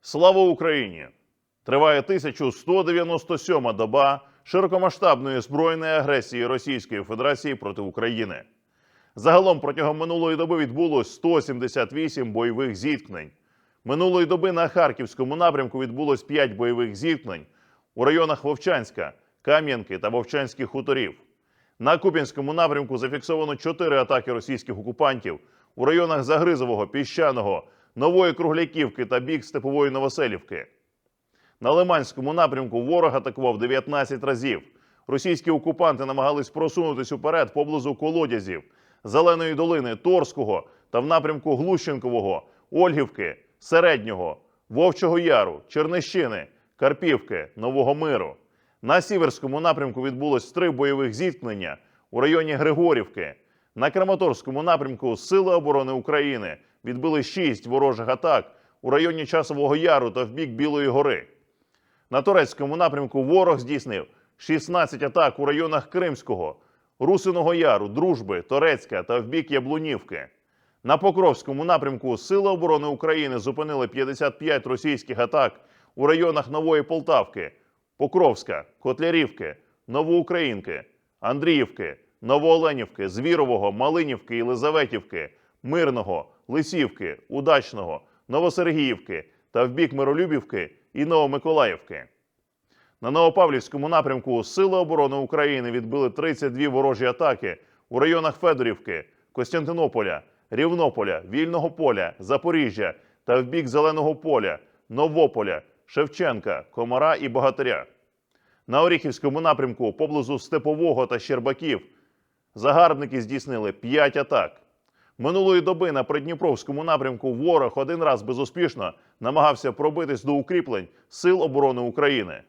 Слава Україні! Триває 1197 доба широкомасштабної збройної агресії Російської Федерації проти України. Загалом протягом минулої доби відбулось 178 бойових зіткнень. Минулої доби на Харківському напрямку відбулось 5 бойових зіткнень у районах Вовчанська, Кам'янки та Вовчанських хуторів. На Куп'янському напрямку зафіксовано 4 атаки російських окупантів у районах Загризового, Піщаного, Нової Кругляківки та бік Степової Новоселівки. На Лиманському напрямку ворог атакував 19 разів. Російські окупанти намагались просунутись уперед поблизу колодязів, Зеленої долини, Торського та в напрямку Глущенкового, Ольгівки, Середнього, Вовчого Яру, Чернищини, Карпівки, Нового Миру. На Сіверському напрямку відбулось три бойових зіткнення у районі Григорівки. На Краматорському напрямку Сили оборони України відбили шість ворожих атак у районі Часового Яру та в бік Білої гори. На турецькому напрямку ворог здійснив 16 атак у районах Кримського, Русиного Яру, Дружби, Торецька та в бік Яблунівки. На Покровському напрямку Сили оборони України зупинили 55 російських атак у районах Нової Полтавки, Покровська, Котлярівки, Новоукраїнки, Андріївки, Новооленівки, Звірового, Малинівки, Єлизаветівки, Мирного, Лисівки, Удачного, Новосергіївки та в бік Миролюбівки і Новомиколаївки. На Новопавлівському напрямку Сили оборони України відбили 32 ворожі атаки у районах Федорівки, Костянтинополя, Рівнополя, Вільного поля, Запоріжжя та в бік Зеленого поля, Новополя, Шевченка, Комара і Богатиря. На Оріхівському напрямку поблизу Степового та Щербаків загарбники здійснили 5 атак. Минулої доби на Придніпровському напрямку ворог один раз безуспішно намагався пробитись до укріплень Сил оборони України.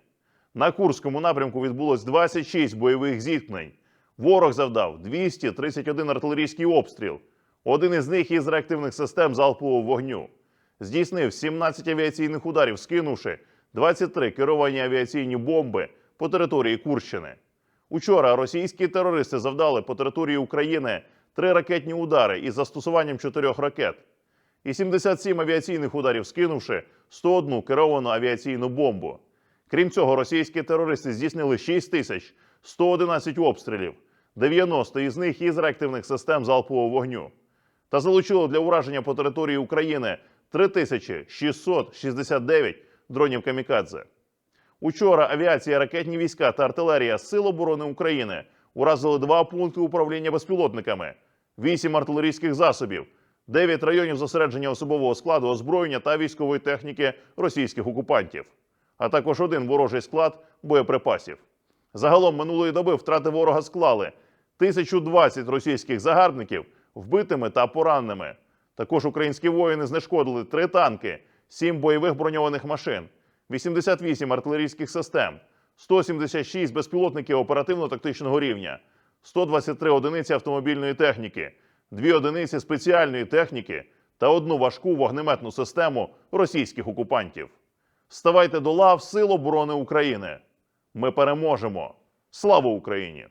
На Курському напрямку відбулось 26 бойових зіткнень. Ворог завдав 231 артилерійський обстріл. Один із них із реактивних систем залпового вогню. Здійснив 17 авіаційних ударів, скинувши 23 керовані авіаційні бомби по території Курщини. Учора російські терористи завдали по території України три ракетні удари із застосуванням чотирьох ракет і 77 авіаційних ударів, скинувши 101 керовану авіаційну бомбу. Крім цього, російські терористи здійснили 6 тисяч 111 обстрілів, 90 із них із реактивних систем залпового вогню, та залучили для ураження по території України 3669 дронів камікадзе. Учора авіація, ракетні війська та артилерія Сил оборони України уразили два пункти управління безпілотниками, вісім артилерійських засобів, дев'ять районів зосередження особового складу, озброєння та військової техніки російських окупантів, а також один ворожий склад боєприпасів. Загалом минулої доби втрати ворога склали 1020 російських загарбників вбитими та пораненими. Також українські воїни знешкодили три танки, сім бойових броньованих машин, 88 артилерійських систем, 176 безпілотників оперативно-тактичного рівня, 123 одиниці автомобільної техніки, 2 одиниці спеціальної техніки та одну важку вогнеметну систему російських окупантів. Ставайте до лав Сил оборони України. Ми переможемо! Слава Україні!